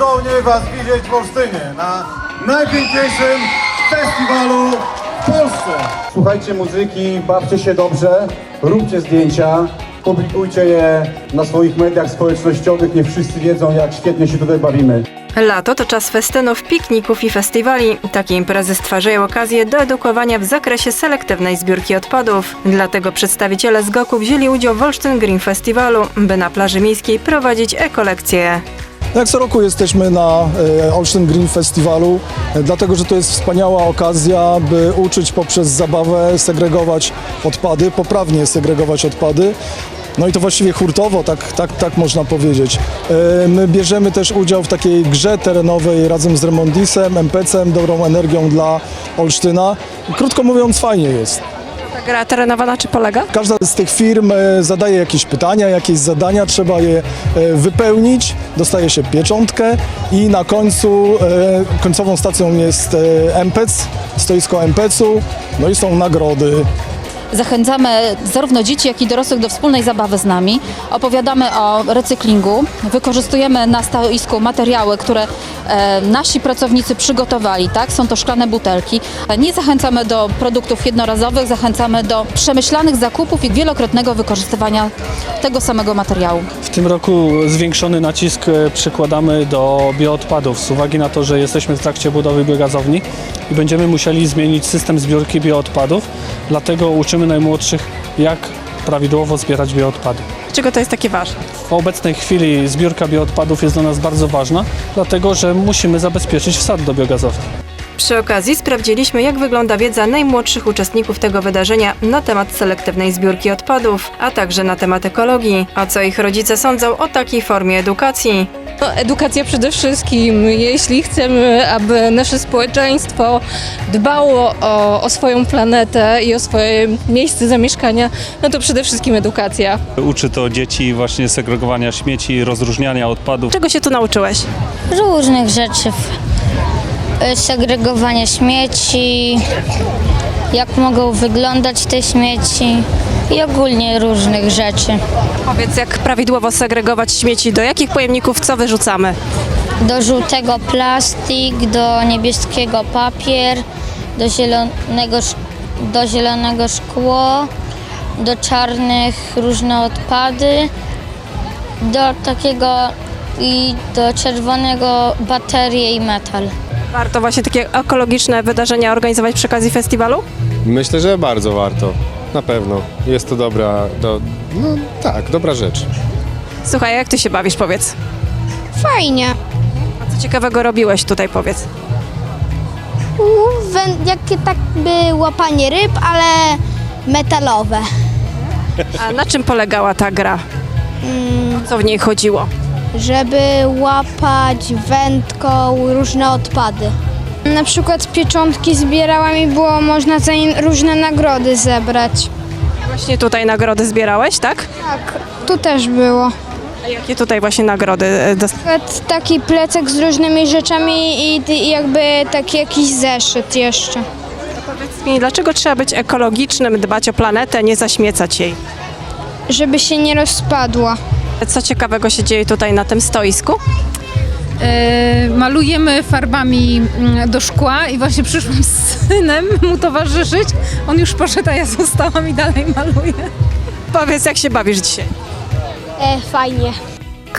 cudownie Was widzieć w Olsztynie na najpiękniejszym festiwalu w Polsce. Słuchajcie muzyki, bawcie się dobrze, róbcie zdjęcia, publikujcie je na swoich mediach społecznościowych, niech wszyscy wiedzą, jak świetnie się tutaj bawimy. Lato to czas festynów, pikników i festiwali. Takie imprezy stwarzają okazję do edukowania w zakresie selektywnej zbiórki odpadów. Dlatego przedstawiciele z GOKU wzięli udział w Olsztyn Green Festiwalu, by na plaży miejskiej prowadzić ekolekcje. Jak co roku jesteśmy na e, Olsztyn Green Festiwalu, e, dlatego że to jest wspaniała okazja, by uczyć poprzez zabawę segregować odpady, poprawnie segregować odpady. No i to właściwie hurtowo, tak, tak, tak można powiedzieć. E, My bierzemy też udział w takiej grze terenowej razem z Remondisem, MPC-em, dobrą energią dla Olsztyna. Krótko mówiąc, fajnie jest. Ta gra terenowa na czy polega? Każda z tych firm e, zadaje jakieś pytania, jakieś zadania, trzeba je e, wypełnić, dostaje się pieczątkę i na końcu e, końcową stacją jest MPEC, stoisko MPEC-u, no i są nagrody. Zachęcamy zarówno dzieci, jak i dorosłych do wspólnej zabawy z nami. Opowiadamy o recyklingu. Wykorzystujemy na stoisku materiały, które e, nasi pracownicy przygotowali. Tak? Są to szklane butelki. Nie zachęcamy do produktów jednorazowych, zachęcamy do przemyślanych zakupów i wielokrotnego wykorzystywania tego samego materiału. W tym roku zwiększony nacisk e, przykładamy do bioodpadów z uwagi na to, że jesteśmy w trakcie budowy biogazowni i będziemy musieli zmienić system zbiórki bioodpadów, dlatego uczymy najmłodszych jak prawidłowo zbierać bioodpady. Dlaczego to jest takie ważne? W obecnej chwili zbiórka bioodpadów jest dla nas bardzo ważna, dlatego że musimy zabezpieczyć wsad do biogazowni. Przy okazji sprawdziliśmy, jak wygląda wiedza najmłodszych uczestników tego wydarzenia na temat selektywnej zbiórki odpadów, a także na temat ekologii. A co ich rodzice sądzą o takiej formie edukacji? No, edukacja przede wszystkim. Jeśli chcemy, aby nasze społeczeństwo dbało o, o swoją planetę i o swoje miejsce zamieszkania, no to przede wszystkim edukacja. Uczy to dzieci właśnie segregowania śmieci, rozróżniania odpadów. Czego się tu nauczyłeś? różnych rzeczy. Y, Segregowanie śmieci, jak mogą wyglądać te śmieci i ogólnie różnych rzeczy. Powiedz, jak prawidłowo segregować śmieci, do jakich pojemników co wyrzucamy? Do żółtego plastik, do niebieskiego papier, do zielonego, do zielonego szkło, do czarnych różne odpady, do takiego i do czerwonego baterie i metal. Warto właśnie takie ekologiczne wydarzenia organizować przy okazji festiwalu? Myślę, że bardzo warto. Na pewno. Jest to dobra, do, no tak, dobra rzecz. Słuchaj, jak ty się bawisz, powiedz? Fajnie. A co ciekawego robiłeś tutaj, powiedz? Wę- Jakie tak by łapanie ryb, ale metalowe. A na czym polegała ta gra? O co w niej chodziło? Żeby łapać wędką różne odpady. Na przykład pieczątki zbierałam i było można za nie różne nagrody zebrać. Właśnie tutaj nagrody zbierałeś, tak? Tak, tu też było. A jakie tutaj właśnie nagrody e, dost- Na przykład taki plecak z różnymi rzeczami i, i jakby taki jakiś zeszyt jeszcze. Powiedz mi, dlaczego trzeba być ekologicznym, dbać o planetę, nie zaśmiecać jej? Żeby się nie rozpadła. Co ciekawego się dzieje tutaj na tym stoisku? E, malujemy farbami mm, do szkła i właśnie przyszłam z synem mu towarzyszyć. On już poszedł, a ja zostałam i dalej maluję. Powiedz, jak się bawisz dzisiaj? E, fajnie.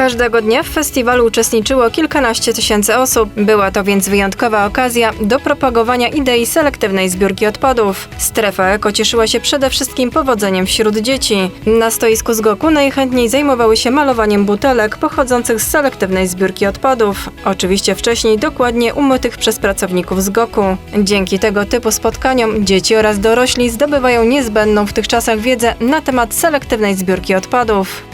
Każdego dnia w festiwalu uczestniczyło kilkanaście tysięcy osób. Była to więc wyjątkowa okazja do propagowania idei selektywnej zbiórki odpadów. Strefa Eko cieszyła się przede wszystkim powodzeniem wśród dzieci. Na stoisku z Goku najchętniej zajmowały się malowaniem butelek pochodzących z selektywnej zbiórki odpadów. Oczywiście wcześniej dokładnie umytych przez pracowników z Goku. Dzięki tego typu spotkaniom dzieci oraz dorośli zdobywają niezbędną w tych czasach wiedzę na temat selektywnej zbiórki odpadów.